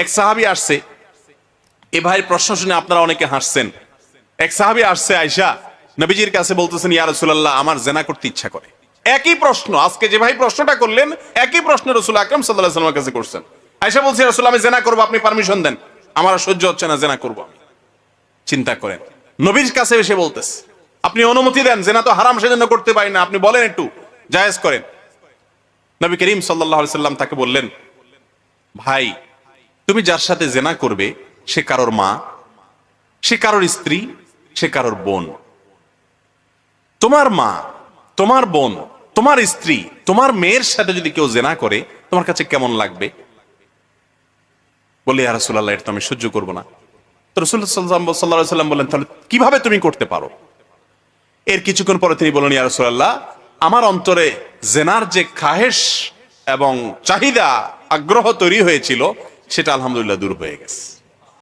এক সাহাবি আসছে। এ ভাইয়ের প্রশ্ন শুনে আপনারা অনেকে হাসছেন। এক সাহাবি আসছে আয়সা নবীজির কাছে বলতেছেন, ইয়া রাসূলুল্লাহ, আমার জেনা করতে ইচ্ছা করে। একই প্রশ্ন, আজকে যে ভাই প্রশ্নটা করলেন, একই প্রশ্ন রসুল আকরাম সাল্লাল্লাহু আলাইহি ওয়াসাল্লামের কাছে করছেন। আয়সা বলছে রাসূল, আমি জেনা করব, আপনি পারমিশন দেন। আমার সহ্য হচ্ছে না, জেনা করব আমি। চিন্তা করেন। নবীর কাছে এসে বলতেছে, আপনি অনুমতি দেন, জেনা তো হারাম, সেজন্য করতে পারি না। আপনি বলেন একটু, জায়েজ করেন। নবী করিম আলাইহি সাল্লাম তাকে বললেন, ভাই তুমি যার সাথে জেনা করবে, সে কারোর মা, সে কারোর স্ত্রী, সে কারোর বোন। তোমার মা, তোমার বোন, তোমার স্ত্রী, তোমার মেয়ের সাথে যদি কেউ জেনা করে, তোমার কাছে কেমন লাগবে? বলে আর রসুল্লাহ এটা তো আমি সহ্য করব না। তো রসুল সাল্লাহ সাল্লাম বললেন, তাহলে কীভাবে তুমি করতে পারো? এর কিছুক্ষণ পরে তিনি বলেন ইয়া রাসূলুল্লাহ, আমার অন্তরে জেনার যে খাহেশ এবং চাহিদা, আগ্রহ তৈরি হয়েছিল সেটা আলহামদুলিল্লাহ দূর হয়ে গেছে।